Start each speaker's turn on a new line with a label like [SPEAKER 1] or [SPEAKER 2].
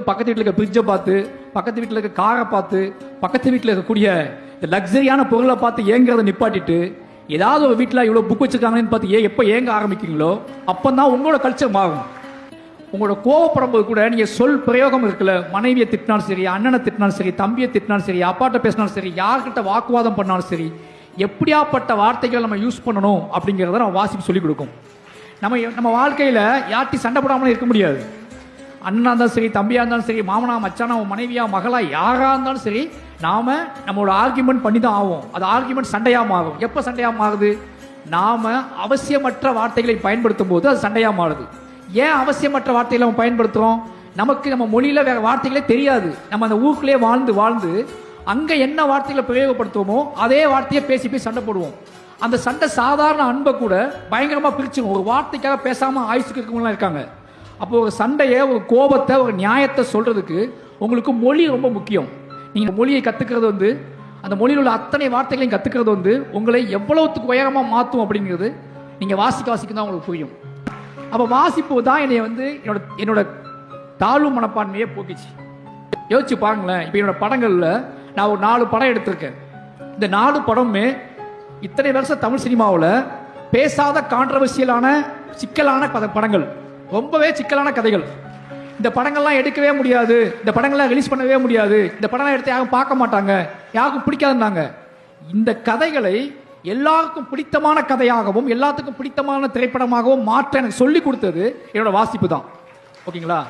[SPEAKER 1] பக்கத்து வீட்டில் இருக்க ஃப்ரிட்ஜை பார்த்து பக்கத்து வீட்டில் இருக்க காரை பார்த்து பக்கத்து வீட்டில் இருக்கக்கூடிய இந்த லக்ஸரியான பொருளை பார்த்து ஏங்கிறத நிப்பாட்டிட்டு ஏதாவது ஒரு வீட்டில் இவ்வளோ புக் வச்சிருக்காங்கன்னு பார்த்து ஏ எப்போ ஏங்க ஆரம்பிக்கிறீங்களோ அப்போ தான் உங்களோட கல்ச்சர் மாறும். உங்களோட கோவப்படும் போது கூட நீங்கள் சொல் பிரயோகம் இருக்குல்ல மனைவியை திட்டினாலும் சரி அண்ணனை திட்டினாலும் சரி தம்பியை திட்டினாலும் சரி அப்பாட்ட பேசினாலும் சரி யார்கிட்ட வாக்குவாதம் பண்ணாலும் சரி எப்படியாப்பட்ட வார்த்தைகளை நம்ம யூஸ் பண்ணணும் அப்படிங்கிறத நம்ம வாசிப்பு சொல்லிக் கொடுக்கும். நம்ம நம்ம வாழ்க்கையில் யார்ட்டி சண்டை போடாமலே இருக்க முடியாது. அண்ணனாக இருந்தாலும் சரி தம்பியாக இருந்தாலும் சரி மாமனா மச்சானா உன் மனைவியா மகளா யாராக இருந்தாலும் சரி நாம நம்மளோட ஆர்குமெண்ட் பண்ணி தான் ஆகும் அது ஆர்கியூமெண்ட் சண்டையாக மாறும் எப்போ சண்டையாக மாறுது நாம அவசியமற்ற வார்த்தைகளை பயன்படுத்தும் போது அது சண்டையாக மாறுது ஏன் அவசியமற்ற வார்த்தைகளை நம்ம பயன்படுத்துகிறோம் நமக்கு நம்ம மொழியில் வேறு வார்த்தைகளே தெரியாது. நம்ம அந்த ஊருக்குள்ளே வாழ்ந்து வாழ்ந்து அங்கே என்ன வார்த்தைகளை பிரயோகப்படுத்துவோமோ அதே வார்த்தையை பேசி போய் சண்டை போடுவோம். அந்த சண்டை சாதாரண அன்பை கூட பயங்கரமாக பிரிச்சிடும் ஒரு வார்த்தைக்காக பேசாமல் ஆயுசுக்கு இருக்கவங்களாம் இருக்காங்க. அப்போ ஒரு சண்டையை ஒரு கோபத்தை ஒரு நியாயத்தை சொல்றதுக்கு உங்களுக்கு மொழி ரொம்ப முக்கியம். நீங்க மொழியை கத்துக்கிறது வந்து அந்த மொழியில் உள்ள அத்தனை வார்த்தைகளையும் கத்துக்கிறது வந்து உங்களை எவ்வளவுத்துக்கு உயரமா மாற்றும் அப்படிங்கிறது நீங்க வாசிக்க வாசிக்க தான் உங்களுக்கு புரியும். அப்போ வாசிப்பு தான் என்னை வந்து என்னோட என்னோட தாழ்வு மனப்பான்மையே போக்கிச்சு. யோசிச்சு பாருங்களேன் இப்போ என்னோட படங்கள்ல நான் ஒரு நாலு படம் எடுத்திருக்கேன். இந்த நாலு படமுமே இத்தனை வருஷம் தமிழ் சினிமாவில் பேசாத கான்ட்ரவர்சியலான சிக்கலான பத படங்கள். ரொம்பவே சிக்கலான கதைகள். இந்த படங்கள்லாம் எடுக்கவே முடியாது. இந்த படங்கள்லாம் ரிலீஸ் பண்ணவே முடியாது. இந்த படம்லாம் எடுத்து யாரும் பார்க்க மாட்டாங்க. யாருக்கும் பிடிக்காதுன்னாங்க. இந்த கதைகளை எல்லாருக்கும் பிடித்தமான கதையாகவும் எல்லாத்துக்கும் பிடித்தமான திரைப்படமாகவும் மாற்ற எனக்கு சொல்லி கொடுத்தது என்னோட வாசிப்பு தான் ஓகேங்களா?